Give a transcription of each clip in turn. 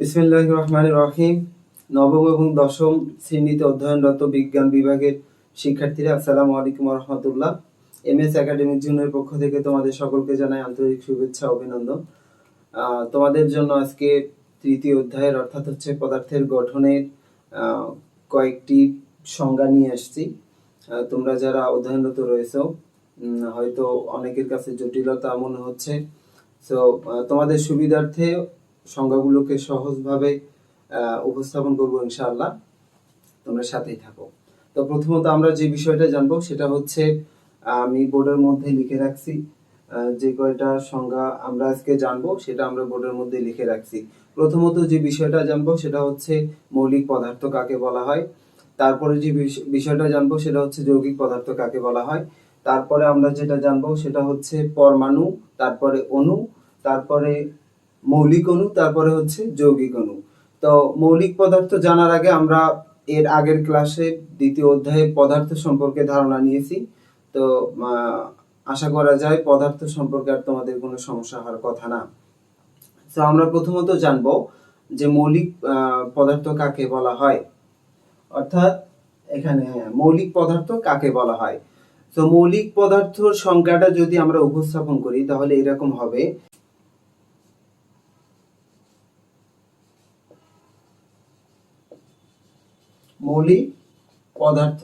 বিসমিল্লাহ রহমান রহিম। নবম এবং দশম শ্রেণীতে অধ্যয়নরত বিজ্ঞান বিভাগের শিক্ষার্থীরা, আসসালামু আলাইকুম রহমতুল্লাহ এম এস একাডেমিক জুনের পক্ষ থেকে তোমাদের সকলকে জানাই আন্তরিক শুভেচ্ছা, অভিনন্দন। তোমাদের জন্য আজকে তৃতীয় অধ্যায়ের, অর্থাৎ হচ্ছে পদার্থের গঠনের কয়েকটি সংজ্ঞা নিয়ে আসছি। তোমরা যারা অধ্যয়নরত রয়েছো হয়তো অনেকের কাছে জটিলতা মনে হচ্ছে। তো তোমাদের সুবিধার্থে সংজ্ঞাগুলোকে সহজভাবে উপস্থাপন করব ইনশাআল্লাহ। তোমরা সাথেই থাকো। তো প্রথমত আমরা যে বিষয়টা জানব সেটা হচ্ছে, আমি বোর্ডের মধ্যে লিখে রাখছি যে কয়টা সংজ্ঞা আমরা আজকে জানব সেটা আমরা বোর্ডের মধ্যে লিখে রাখছি। প্রথমত যে বিষয়টা জানব সেটা হচ্ছে মৌলিক পদার্থ কাকে বলা হয়। তারপরে যে বিষ- বিষয়টা জানব সেটা হচ্ছে যৌগিক পদার্থ কাকে বলা হয়। তারপরে আমরা যেটা জানব সেটা হচ্ছে পরমাণু, তারপরে অণু, তারপরে মৌলিক অণু, তারপরে হচ্ছে যৌগিক অণু। তো মৌলিক পদার্থ জানার আগে আমরা এর আগের ক্লাসে দ্বিতীয় অধ্যায়ে পদার্থ সম্পর্কে ধারণা নিয়েছি। তো আশা করা যায় পদার্থ সম্পর্কে আর তোমাদের কোনো সমস্যা হওয়ার কথা না। তো আমরা প্রথমত জানব যে মৌলিক পদার্থ কাকে বলা হয়। অর্থাৎ এখানে মৌলিক পদার্থ কাকে বলা হয়। তো মৌলিক পদার্থর সংজ্ঞাটা যদি আমরা উপস্থাপন করি, তাহলে এরকম হবে। মৌলিক পদার্থ।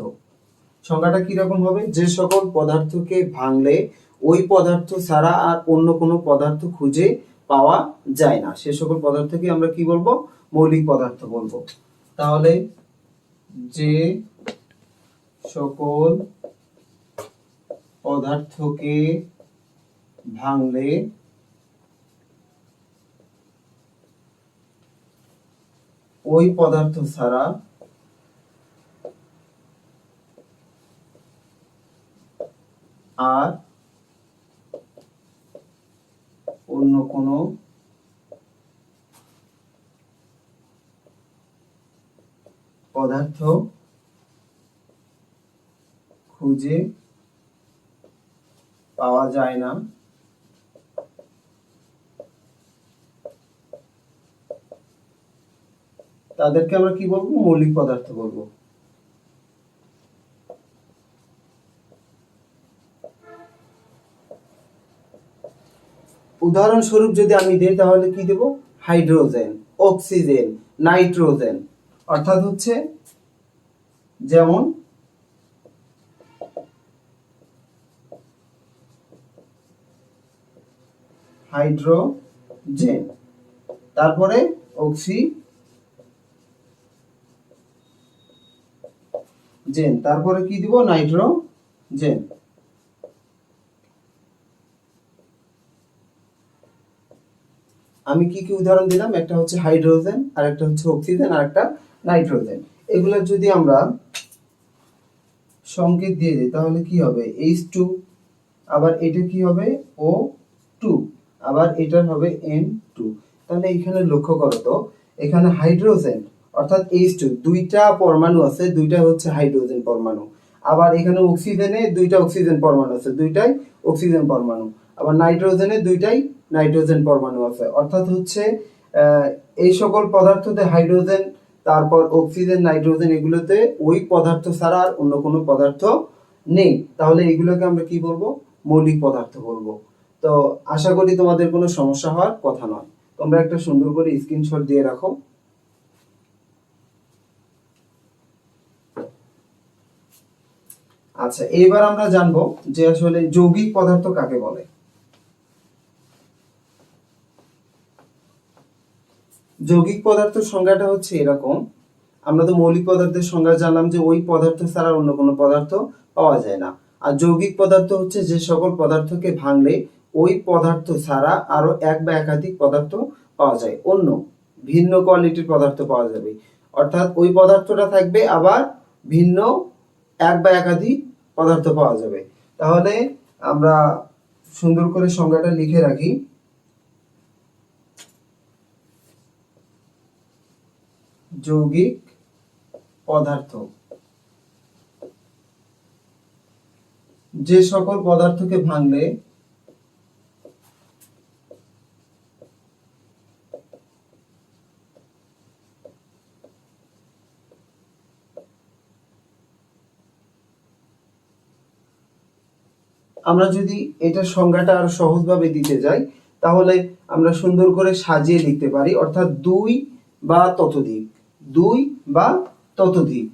সংজ্ঞাটা কীরকম হবে? যে সকল পদার্থকে ভাঙলে ওই পদার্থ ছাড়া আর অন্য কোনো পদার্থ খুঁজে পাওয়া যায় না। সে সকল পদার্থকে আমরা কি বলব? মৌলিক পদার্থ বলব। তাহলে যে সকল পদার্থকে ভাঙলে ওই পদার্থ ছাড়া আর অন্য কোনো পদার্থ খুঁজে পাওয়া যায় না। তাদেরকে আমরা কি বলব? মৌলিক পদার্থ বলব। উদাহরণস্বরূপ যদি আমি দিই, তাহলে কি দেব? Hydrogen, oxygen, nitrogen. অর্থাৎ হচ্ছে যেমন হাইড্রোজেন, তারপরে অক্সি জেন তারপরে কি দিব? নাইট্রোজেন। আমি কি কি উদাহরণ দিলাম? একটা হচ্ছে হাইড্রোজেন আর একটা হচ্ছে অক্সিজেন আর একটা নাইট্রোজেন। এগুলো যদি আমরা সংকেত দিয়ে দিই, তাহলে কি হবে? এইচ টু আবার এটা কি হবে? ও টু আবার এটার হবে এন টু তাহলে এখানে লক্ষ্য করো তো, এখানে হাইড্রোজেন, অর্থাৎ এইচ টু দুইটা পরমাণু আছে দুইটা হচ্ছে হাইড্রোজেন পরমাণু। আবার এখানে অক্সিজেনে দুইটা অক্সিজেন পরমাণু আছে, দুইটাই অক্সিজেন পরমাণু। আবার নাইট্রোজেনে দুইটাই নাইট্রোজেন পরমাণু আছে। অর্থাৎ হচ্ছে এই সকল পদার্থতে হাইড্রোজেন, তারপর অক্সিজেন, নাইট্রোজেন এগুলোতে ওই পদার্থ ছাড়া আর অন্য কোনো পদার্থ নেই। তাহলে এগুলোকে আমরা কি বলব? মৌলিক পদার্থ বলব। তো আশা করি তোমাদের কোনো সমস্যা হওয়ার কথা নয়। তোমরা একটা সুন্দর করে স্ক্রিনশট দিয়ে রাখো। আচ্ছা এবার আমরা জানব যে আসলে যৌগিক পদার্থ কাকে বলে? যৌগিক পদার্থের সংজ্ঞাটা হচ্ছে এরকম। আমরা তো মৌলিক পদার্থের সংজ্ঞা জানলাম যে ওই পদার্থ ছাড়া অন্য কোনো পদার্থ পাওয়া যায় না। আর যৌগিক পদার্থ হচ্ছে যে সকল পদার্থকে ভাঙলে ওই পদার্থ ছাড়া আরও এক বা একাধিক পদার্থ পাওয়া যায়। অন্য ভিন্ন কোয়ালিটির পদার্থ পাওয়া যাবে। অর্থাৎ ওই পদার্থটা থাকবে আবার ভিন্ন এক বা একাধিক পদার্থ পাওয়া যাবে। তাহলে আমরা সুন্দর করে সংজ্ঞাটা লিখে রাখি। যৌগিক পদার্থ। যে সকল পদার্থকে ভাঙলে আমরা যদি এটার সংজ্ঞাটা আরও সহজভাবে দিতে যাই, তাহলে আমরা সুন্দর করে সাজিয়ে লিখতে পারি, অর্থাৎ দুই বা ততোধিক। দুই বা ততোধিক।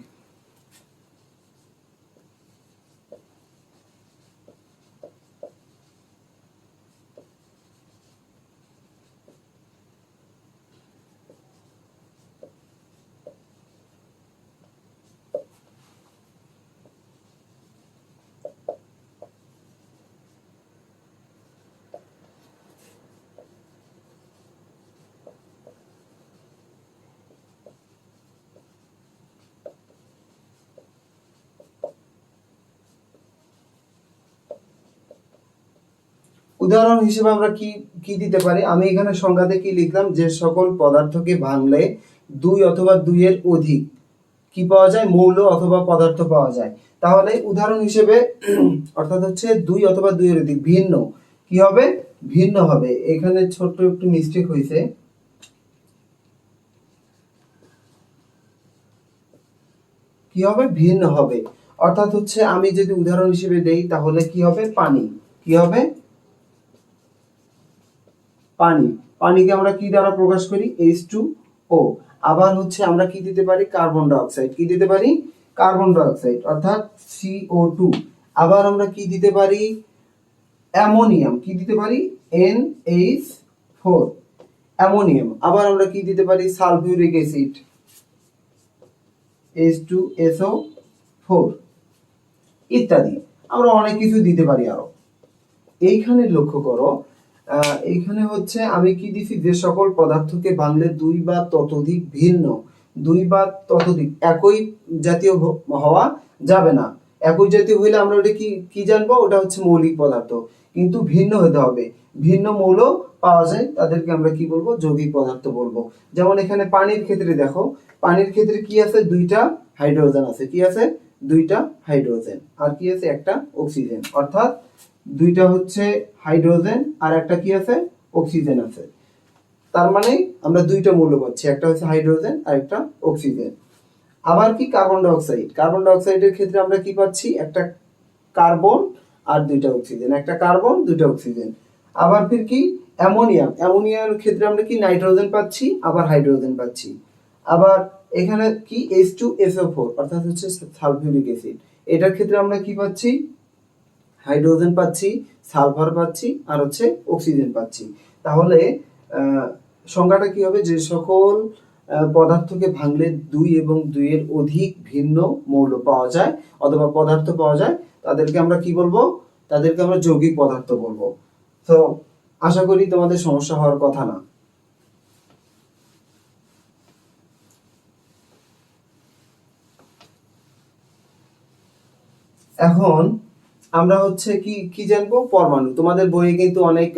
উদাহরণ হিসেবে আমরা কি কি দিতে পারি? আমি এখানে সংজ্ঞাতে কি লিখলাম? যে সকল পদার্থকে ভাঙলে দুই অথবা দুইয়ের অধিক কি পাওয়া যায়? মৌল অথবা পদার্থ পাওয়া যায়। তাহলে উদাহরণ হিসেবে, অর্থাৎ হচ্ছে দুই অথবা দুইয়ের অধিক ভিন্ন। কি হবে? ভিন্ন হবে। এখানে ছোট্ট একটু মিস্টেক হয়েছে কি হবে? ভিন্ন হবে। অর্থাৎ হচ্ছে আমি যদি উদাহরণ হিসেবে দেই, তাহলে কি হবে? পানি। কি হবে? পানি। পানিকে আমরা কি দ্বারা প্রকাশ করি? এইচ টু ও আবার হচ্ছে আমরা কি দিতে পারি? কার্বন ডাইঅক্সাইড কি দিতে পারি? কার্বন ডাইঅক্সাইড অর্থাৎ সিও টু আবার আমরা কি দিতে পারি? অ্যামোনিয়াম কি দিতে পারি? এন এইচ ফোর অ্যামোনিয়াম আবার আমরা কি দিতে পারি? Sulphuric acid H two SO four ইত্যাদি। আমরা অনেক কিছু দিতে পারি আরও। এইখানে লক্ষ্য করো এইখানে হচ্ছে আমি কি দিছি? যে সকল পদার্থকে বাংলে দুই বা ততোধিক ভিন্ন, দুই বা ততোধিক একই জাতীয় হওয়া যাবে না। একই জাতীয় হইলে আমরা ওটা কি কি জানব? ওটা হচ্ছে মৌলিক পদার্থ। কিন্তু ভিন্ন হতে হবে। ভিন্ন মৌল পাওয়া যায়, তাদেরকে আমরা কি বলব? যৌগিক পদার্থ বলব। যেমন এখানে পানির ক্ষেত্রে দেখো, পানির ক্ষেত্রে কি আছে? দুইটা হাইড্রোজেন আছে। কি আছে? দুইটা হাইড্রোজেন। আর কি আছে? একটা অক্সিজেন। অর্থাৎ দুইটা হচ্ছে হাইড্রোজেন আর একটা কি আছে? অক্সিজেন আছে। তার মানে আমরা দুইটা মৌল পাচ্ছি, একটা হচ্ছে হাইড্রোজেন আর একটা অক্সিজেন। আবার কি কার্বন ডাইঅক্সাইড? কার্বন ডাইঅক্সাইডের ক্ষেত্রে আমরা কি পাচ্ছি? একটা কার্বন আর দুইটা অক্সিজেন। একটা কার্বন, দুইটা অক্সিজেন। আবার ফির কি? অ্যামোনিয়াম অ্যামোনিয়ার ক্ষেত্রে আমরা কি নাইট্রোজেন পাচ্ছি? আবার হাইড্রোজেন পাচ্ছি। আবার এখানে কি? এইচ টু এসও ফোর অর্থাৎ হচ্ছে সালফিউরিক অ্যাসিড। এটার ক্ষেত্রে আমরা কি পাচ্ছি? হাইড্রোজেন পাচ্ছি, সালফার পাচ্ছি আর হচ্ছে অক্সিজেন পাচ্ছি। তাহলে সংজ্ঞাটা কি হবে? যে সকল পদার্থকে ভাঙলে দুই এবং দুইয়ের অধিক ভিন্ন মৌল পাওয়া যায় অথবা পদার্থ পাওয়া যায়, তাদেরকে আমরা কি বলব? তাদেরকে আমরা যৌগিক পদার্থ বলব। তো, আশা করি তোমাদের সমস্যা হওয়ার কথা না। এখন আমরা হচ্ছে কি কি জানব? পরমাণু। তোমাদের বইয়ে কিন্তু অনেক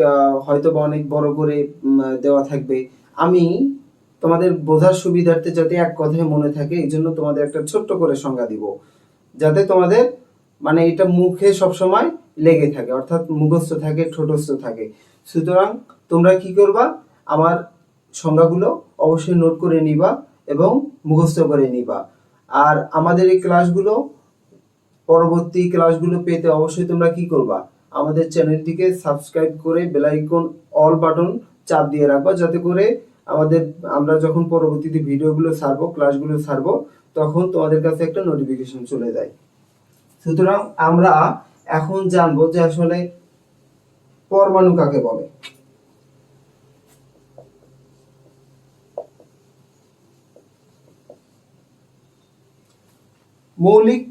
হয়তো বা অনেক বড় করে দেওয়া থাকবে। আমি তোমাদের বোঝার সুবিধার্থে যাতে এক কথায় মনে থাকে, এই জন্য তোমাদের একটা ছোট্ট করে সংজ্ঞা দিব। যাতে তোমাদের মানে এটা মুখে সবসময় লেগে থাকে, অর্থাৎ মুখস্থ থাকে, ঠোঁটস্থ থাকে। সুতরাং তোমরা কি করবা? আমার সংজ্ঞাগুলো অবশ্যই নোট করে নিবা এবং মুখস্থ করে নিবা। আর আমাদের এই ক্লাসগুলো পরবর্তী ক্লাসগুলো পেতে অবশ্যই তোমরা কি করবা? আমাদের চ্যানেলটিকে সাবস্ক্রাইব করে বেল আইকন অল বাটন চাপ দিয়ে রাখবা, যাতে করে আমাদের, আমরা যখন পরবর্তীতে ভিডিওগুলো ছাড়বো ক্লাসগুলো ছাড়বো, তখন তোমাদের কাছে একটা নোটিফিকেশন চলে যায়। সুতরাং আমরা এখন জানব যে আসলে পরমাণু কাকে বলে? মৌলিক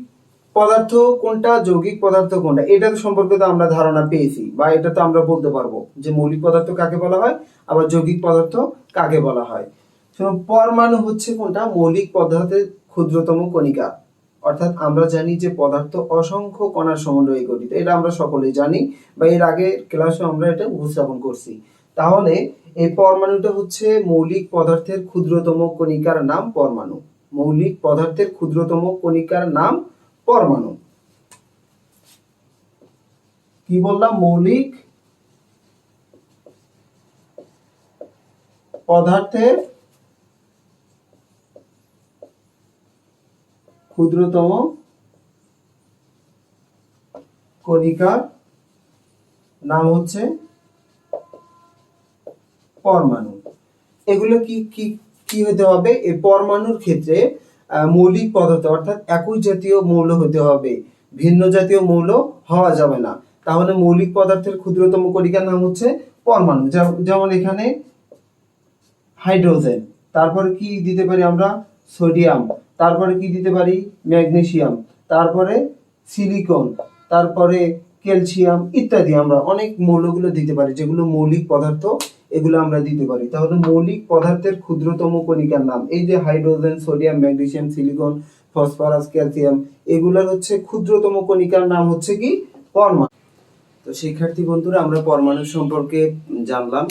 পদার্থ কোনটা, যৌগিক পদার্থ কোনটা, এটা তো সম্পর্কে তো আমরা ধারণা পেয়েছি, বা এটা তো আমরা বলতে পারব যে মৌলিক পদার্থ কাকে বলা হয়, আবার যৌগিক পদার্থ কাকে বলা হয়। পরমাণু হচ্ছে কোনটা? মৌলিক পদার্থের ক্ষুদ্রতম কণিকা। অর্থাৎ আমরা জানি যে পদার্থ অসংখ্য কণার সমন্বয়ে গঠিত, এটা আমরা সকলেই জানি, বা এর আগে ক্লাসে আমরা এটা উপস্থাপন করছি। তাহলে এই পরমাণুটা হচ্ছে মৌলিক পদার্থের ক্ষুদ্রতম কণিকার নাম পরমাণু। মৌলিক পদার্থের ক্ষুদ্রতম কণিকার নাম পরমাণু। কি বললাম? মৌলিক পদার্থের ক্ষুদ্রতম কণিকার নাম হচ্ছে পরমাণু। এগুলো কি কি কি হতে হবে? এই পরমাণুর ক্ষেত্রে মৌলিক পদার্থ, অর্থাৎ একই জাতীয় মৌল হতে হবে। ভিন্ন জাতীয় মৌল হওয়া যাবে না। তাহলে মৌলিক পদার্থের ক্ষুদ্রতম কণিকার নাম হচ্ছে পরমাণু যেম- যেমন এখানে হাইড্রোজেন, তারপরে কি দিতে পারি আমরা? সোডিয়াম, তারপরে কি দিতে পারি? ম্যাগনেসিয়াম, তারপরে সিলিকন, তারপরে ক্যালসিয়াম ইত্যাদি আমরা অনেক মৌলগুলো দিতে পারি, যেগুলো মৌলিক পদার্থ এগুলো আমরা দিতে পারি। তাহলে মৌলিক পদার্থের ক্ষুদ্রতম কণিকার নাম, এই যে hydrogen, sodium, magnesium, silicon, phosphorus, calcium, এগুলোর হচ্ছে ক্ষুদ্রতম কণিকার নাম হচ্ছে কি? পরমাণু। তো শিক্ষার্থী বন্ধুরা, আমরা পরমাণু সম্পর্কে জানলাম।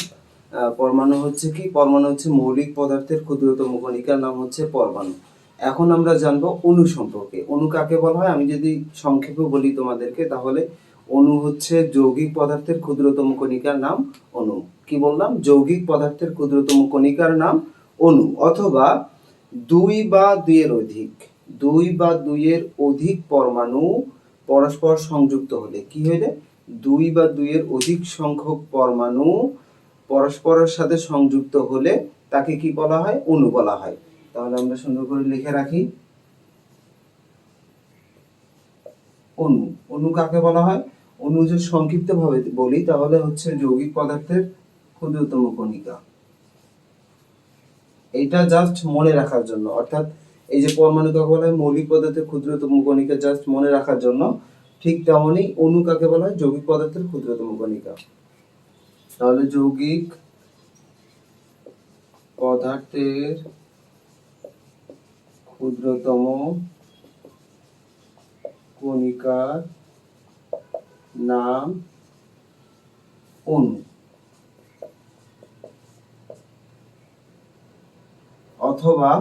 পরমাণু হচ্ছে কি? পরমাণু হচ্ছে মৌলিক পদার্থের ক্ষুদ্রতম কণিকার নাম হচ্ছে পরমাণু। এখন আমরা জানব অণু সম্পর্কে। অণু কাকে বলা হয়? আমি যদি সংক্ষেপে বলি তোমাদেরকে, তাহলে অণু হচ্ছে যৌগিক পদার্থের ক্ষুদ্রতম কণিকার নাম অণু কি বললাম? যৌগিক পদার্থের ক্ষুদ্রতম কণিকার নাম অণু অথবা দুই বা দুইয়ের অধিক, দুই বা দুইয়ের অধিক পরমাণু পরস্পর সংযুক্ত হলে কি হইলে? দুই বা দুইয়ের অধিক সংখ্যক পরমাণু পরস্পরের সাথে সংযুক্ত হলে তাকে কি বলা হয়? অণু বলা হয়। তাহলে আমরা সুন্দর করে লিখে রাখি। অণু অণু কাকে বলা হয়? অণু যে সংক্ষিপ্ত ভাবে বলি, তাহলে হচ্ছে যৌগিক পদার্থের ক্ষুদ্রতম কণিকা। এটা জাস্ট মনে রাখার জন্য, অর্থাৎ এই যে পরমাণু কাকে বলা হয়, মৌলিক পদার্থের ক্ষুদ্রতম কণিকা জাস্ট মনে রাখার জন্য, ঠিক তেমনই অণু কাকে বলা হয়? যৌগিক পদার্থের ক্ষুদ্রতম কণিকা। তাহলে যৌগিক পদার্থের ক্ষুদ্রতম কণিকার নাম অণু অথবা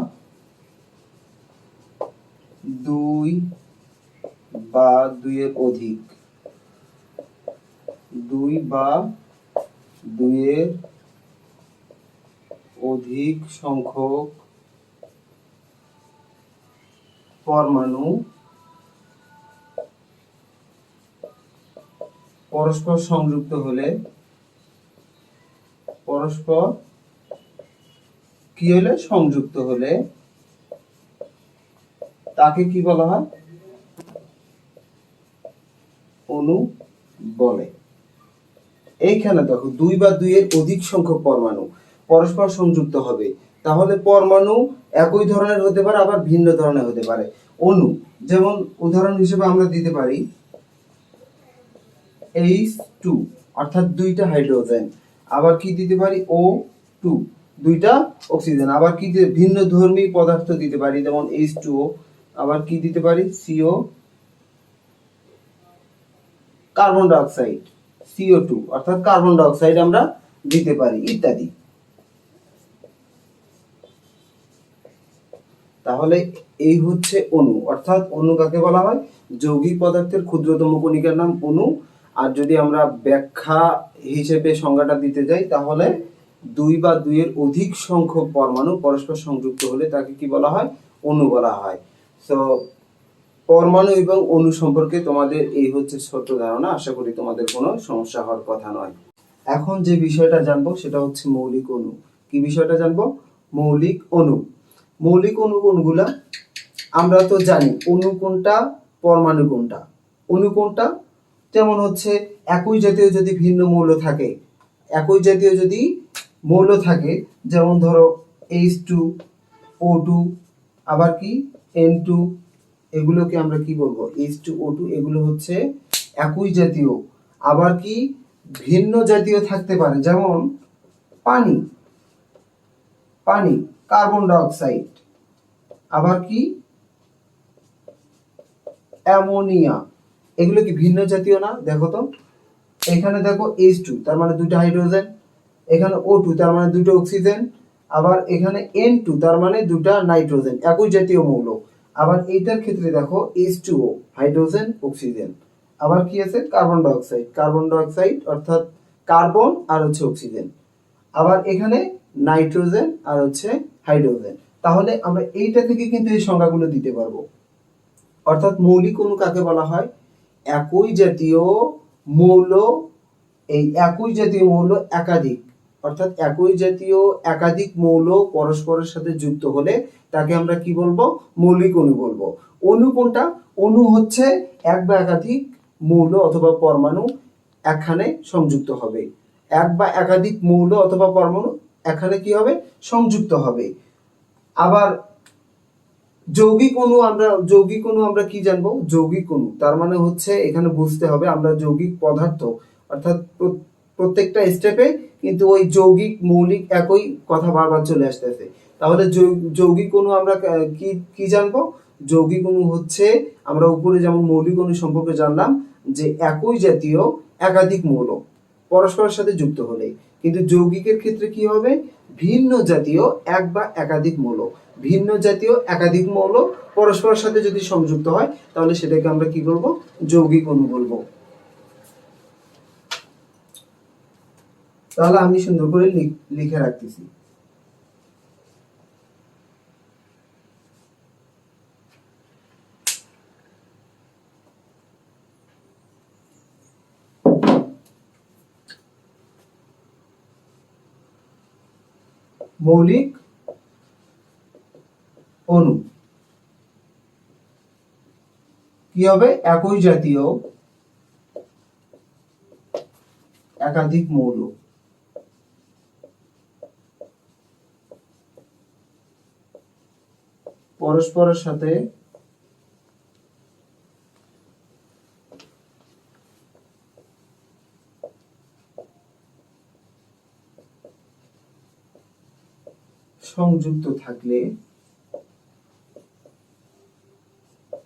দুই বা দুইয়ের অধিক। দুই বা দুইয়ের অধিক সংখ্যক পরমাণু পরস্পর সংযুক্ত হলে পরস্পর কি হলে? সংযুক্ত হলে তাকে কি বলা হয়? অণু বলে। এইখানে দেখো, দুই বা দুইয়ের অধিক সংখ্যক পরমাণু পরস্পর সংযুক্ত হবে। তাহলে পরমাণু একই ধরনের হতে পারে, আবার ভিন্ন ধরনের হতে পারে। অণু যেমন উদাহরণ হিসেবে আমরা দিতে পারি এইচ টু অর্থাৎ দুইটা হাইড্রোজেন। আবার কি দিতে পারি? ও টু দুইটা অক্সিজেন। আবার কি ভিন্ন ধর্মী পদার্থ দিতে পারি, যেমন এইচ টু আবার কি দিতে পারি? CO carbon dioxide CO two অর্থাৎ কার্বন ডাইঅক্সাইড আমরা দিতে পারি, ইত্যাদি। তাহলে এই হচ্ছে অণু, অর্থাৎ অণু কাকে বলা হয়? যৌগিক পদার্থের ক্ষুদ্রতম কণিকার নাম অণু। আর যদি আমরা ব্যাখ্যা হিসেবে সংজ্ঞাটা দিতে যাই, তাহলে দুই বা দুইয়ের অধিক সংখ্যক পরমাণু পরস্পর সংযুক্ত হলে তাকে কি বলা হয়? অণু বলা হয়। তো পরমাণু এবং অণু সম্পর্কে তোমাদের এই হচ্ছে ছোট ধারণা। আশা করি তোমাদের কোনো সমস্যা হওয়ার কথা নয়। এখন যে বিষয়টা জানব, সেটা হচ্ছে মৌলিক অণু। কি বিষয়টা জানব? মৌলিক অণু। মৌলিক অণু কোনগুলা? আমরা তো জানি, অণু কোনটা, পরমাণু কোনটা? অণু কোনটা? যেমন হচ্ছে একই জাতীয় যদি ভিন্ন মৌল থাকে। একই জাতীয় যদি মৌল থাকে, যেমন ধরো এইচ টু ও টু আবার কি? এন টু এগুলোকে আমরা কি বলব? এইচ টু ও টু এগুলো হচ্ছে একই জাতীয়। আবার কি? ভিন্ন জাতীয় থাকতে পারে, যেমন পানি। পানি কার্বন ডাইঅক্সাইড আবার কি? অ্যামোনিয়া। এগুলো কি ভিন্ন জাতীয় না? দেখো তো। এখানে দেখো এইচ টু তার মানে দুটো হাইড্রোজেন এখানে ও টু তার মানে দুটো অক্সিজেন আবার এখানে এন টু তার মানে দুটা নাইট্রোজেন একই জাতীয় মৌল। আবার এইটার ক্ষেত্রে দেখো H two O hydrogen oxygen আবার কি আছে? কার্বন ডাইঅক্সাইড কার্বন ডাইঅক্সাইড অর্থাৎ কার্বন আর হচ্ছে অক্সিজেন আবার এখানে নাইট্রোজেন আর হচ্ছে হাইড্রোজেন তাহলে আমরা এইটা থেকে কিন্তু এই সংজ্ঞাগুলো দিতে পারব। অর্থাৎ মৌলিক অণু কাকে বলা হয়? একই জাতীয় মৌল, এই একই জাতীয় মৌল একাধিক, অর্থাৎ একই জাতীয় একাধিক মৌল পরস্পরের সাথে যুক্ত হলে তাকে আমরা কি বলব? মৌলিক অণু বলব। অণু কোনটা? অণু হচ্ছে এক বা একাধিক মৌল অথবা পরমাণু এখানে সংযুক্ত হবে। এক বা একাধিক মৌল অথবা পরমাণু এখানে কি হবে? সংযুক্ত হবে। আবার যৌগিক অণু আমরা, যৌগিক অণু আমরা কি জানব? যৌগিক অণু। তার মানে হচ্ছে এখানে বুঝতে হবে আমরা যৌগিক পদার্থ, অর্থাৎ প্র- প্রত্যেকটা স্টেপে কিন্তু ওই যৌগিক মৌলিক একই কথা বারবার চলে আসতেছে। তাহলে যৌগিক অণু আমরা কি কি জানব? যৌগিক অণু হচ্ছে আমরা উপরে যেমন মৌলিক অণু সম্পর্কে জানলাম যে একই জাতীয় একাধিক মৌল পরস্পরের সাথে যুক্ত হলে কিন্তু যৌগিকের ক্ষেত্রে কি হবে? ভিন্ন জাতীয় এক বা একাধিক মৌল। ভিন্ন জাতীয় একাধিক মৌল পরস্পরের সাথে যদি সংযুক্ত হয়, তাহলে সেটাকে আমরা কি বলব? যৌগিক অণু বলব। তাহলে আমি সুন্দর করে লিখে রাখতেছি। মৌলিক অণু কি হবে? একই জাতীয় একাধিক মৌল। পরস্পরের সাথে সংযুক্ত থাকলে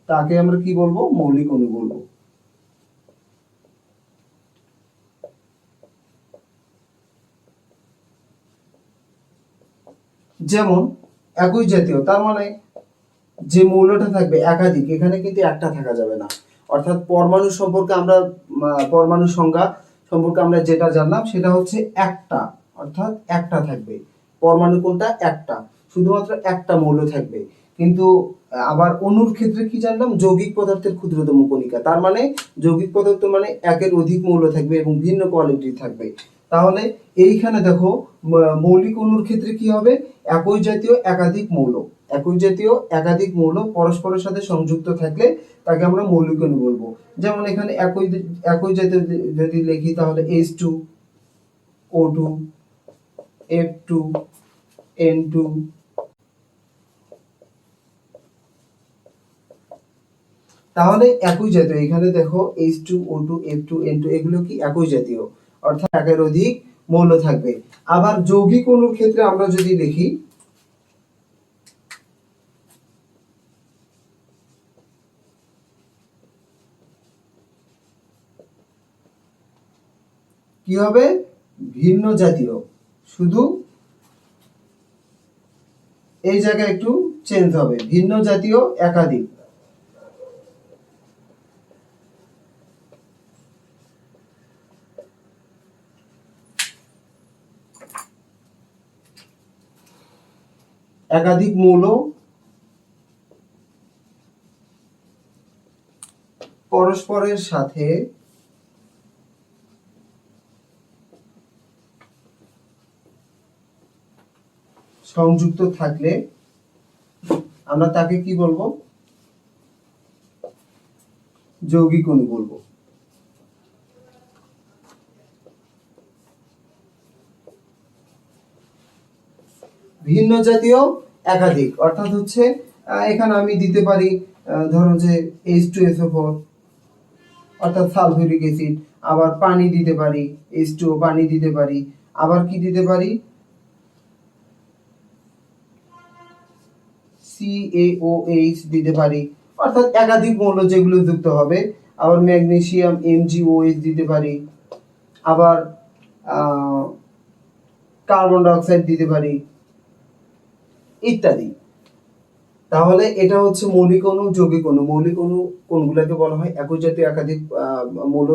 তাকে আমরা কি বলব? মৌলিক অণু বলব। যেমন একই জাতীয়, তার মানে যে মৌলটা থাকবে একাধিক, এখানে কিন্তু একটা থাকা যাবে না। অর্থাৎ পরমাণু সম্পর্কে আমরা পরমাণু সংজ্ঞা সম্পর্কে আমরা যেটা জানলাম, সেটা হচ্ছে একটা। অর্থাৎ একটা থাকবে। পরমাণু কোনটা? একটা। শুধুমাত্র একটা মৌল থাকবে। কিন্তু আবার অণুর ক্ষেত্রে কি জানলাম? যৌগিক পদার্থের ক্ষুদ্রতম কণিকা। তার মানে যৌগিক পদার্থ মানে একের অধিক মৌল থাকবে এবং ভিন্ন কোয়ালিটি থাকবে। তাহলে এইখানে দেখো মৌলিক অণুর ক্ষেত্রে কি হবে? একই জাতীয় একাধিক মৌল। একই জাতীয় একাধিক মৌল পরস্পরের সাথে সংযুক্ত থাকলে তাকে আমরা মৌলিক অণু বলব। যেমন এখানে একই একই জাতীয় যদি- যদি লিখি তাহলে H two O two F two N two তাহলে একই জাতীয়। এখানে দেখো H two O two F two N two এগুলো কি একই জাতীয়? অর্থাৎ একের অধিক মৌল থাকবে। আবার যৌগিক অণুর ক্ষেত্রে আমরা যদি দেখি, কি হবে? ভিন্ন জাতীয়। শুধু এই জায়গায় একটু চেঞ্জ হবে। ভিন্ন জাতীয়, একাধিক। একাধিক মৌল পরস্পরের সাথে সংযুক্ত থাকলে আমরা তাকে কি বলব? যৌগিক অণু বলব। ভিন্ন জাতীয় একাধিক। অর্থাৎ হচ্ছে এখানে আমি দিতে পারি ধরো যে এইচ টু এসও ফোর অর্থাৎ সালফিউরিক অ্যাসিড। আবার পানি দিতে পারি এইচ টু পানি দিতে পারি। আবার কি দিতে পারি? CaOH দিতে পারি। অর্থাৎ একাধিক মৌল যেগুলো যুক্ত হবে। আবার ম্যাগনেসিয়াম MgOH দিতে পারি। আবার কার্বন ডাইঅক্সাইড দিতে পারি। ইত্যাদি। তাহলে এটা হচ্ছে মৌলিক অণু, যৌগিক অণু। মৌলিক অণু কোনগুলোকে বলা হয়? একই জাতীয় একাধিক মৌল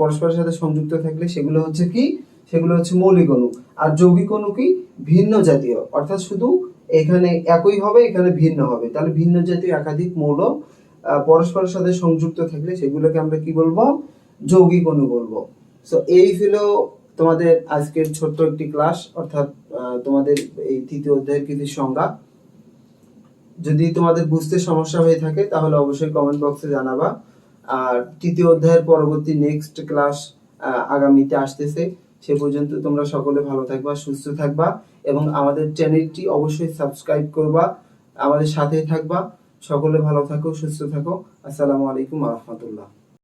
পরস্পরের সাথে সংযুক্ত থাকলে সেগুলো হচ্ছে কি? সেগুলো হচ্ছে মৌলিক অণু। আর যৌগিক অণু কি? ভিন্ন জাতীয়। অর্থাৎ শুধু এখানে একই হবে, এখানে ভিন্ন হবে। তাহলে ভিন্ন জাতীয় একাধিক মৌল পরস্পরের সাথে সংযুক্ত থাকলে সেগুলোকে আমরা কি বলব? যৌগিক অণু বলব। সো এই ছিল তোমাদের আজকের ছোট্ট একটি ক্লাস অর্থাৎ তোমাদের এই তৃতীয় অধ্যায়ের কিছু সংজ্ঞা। যদি তোমাদের বুঝতে সমস্যা হয়ে থাকে, তাহলে অবশ্যই কমেন্ট বক্সে জানাবা। আর তৃতীয় অধ্যায়ের পরবর্তী নেক্সট ক্লাস আগামীতে আসতেছে। সে পর্যন্ত তোমরা সকলে ভালো থাকবা, সুস্থ থাকবা এবং আমাদের চ্যানেলটি অবশ্যই সাবস্ক্রাইব করবা, আমাদের সাথেই থাকবা। সকলে ভালো থাকো, সুস্থ থাকো। আসসালামু আলাইকুম রহমতুল্লাহ।